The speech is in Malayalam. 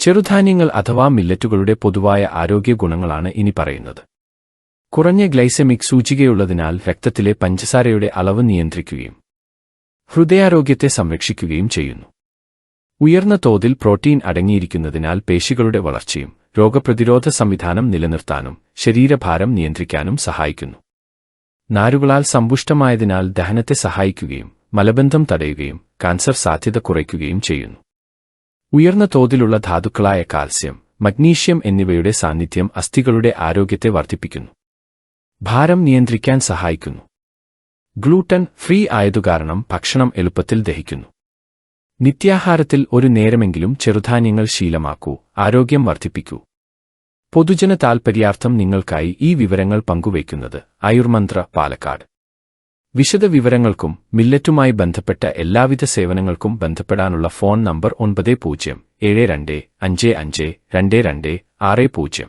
ചെറുധാന്യങ്ങൾ അഥവാ മില്ലറ്റുകളുടെ പൊതുവായ ആരോഗ്യ ഗുണങ്ങളാണ് ഇനി പറയുന്നത്. കുറഞ്ഞ ഗ്ലൈസെമിക് സൂചികയുള്ളതിനാൽ രക്തത്തിലെ പഞ്ചസാരയുടെ അളവ് നിയന്ത്രിക്കുകയും ഹൃദയാരോഗ്യത്തെ സംരക്ഷിക്കുകയും ചെയ്യുന്നു. ഉയർന്ന തോതിൽ പ്രോട്ടീൻ അടങ്ങിയിരിക്കുന്നതിനാൽ പേശികളുടെ വളർച്ചയും രോഗപ്രതിരോധ സംവിധാനം നിലനിർത്താനും ശരീരഭാരം നിയന്ത്രിക്കാനും സഹായിക്കുന്നു. നാരുകളാൽ സമ്പുഷ്ടമായതിനാൽ ദഹനത്തെ സഹായിക്കുകയും മലബന്ധം തടയുകയും കാൻസർ സാധ്യത കുറയ്ക്കുകയും ചെയ്യുന്നു. ഉയർന്ന തോതിലുള്ള ധാതുക്കളായ കാൽസ്യം മഗ്നീഷ്യം എന്നിവയുടെ സാന്നിധ്യം അസ്ഥികളുടെ ആരോഗ്യത്തെ വർദ്ധിപ്പിക്കുന്നു. ഭാരം നിയന്ത്രിക്കാൻ സഹായിക്കുന്നു. ഗ്ലൂട്ടൻ ഫ്രീ ആയതുകാരണം ഭക്ഷണം എളുപ്പത്തിൽ ദഹിക്കുന്നു. നിത്യാഹാരത്തിൽ ഒരു നേരമെങ്കിലും ചെറുധാന്യങ്ങൾ ശീലമാക്കൂ ആരോഗ്യം വർദ്ധിപ്പിക്കൂ. പൊതുജന താൽപര്യാർത്ഥം നിങ്ങൾക്കായി ഈ വിവരങ്ങൾ പങ്കുവയ്ക്കുന്നത് ആയുർമന്ത്ര പാലക്കാട്. വിശദ വിവരങ്ങൾക്കും മില്ലറ്റുമായി ബന്ധപ്പെട്ട എല്ലാവിധ സേവനങ്ങൾക്കും ബന്ധപ്പെടാനുള്ള ഫോൺ നമ്പർ ഒൻപത് പൂജ്യം ഏഴ് രണ്ട് അഞ്ച് അഞ്ച് രണ്ട് രണ്ട് ആറ് പൂജ്യം.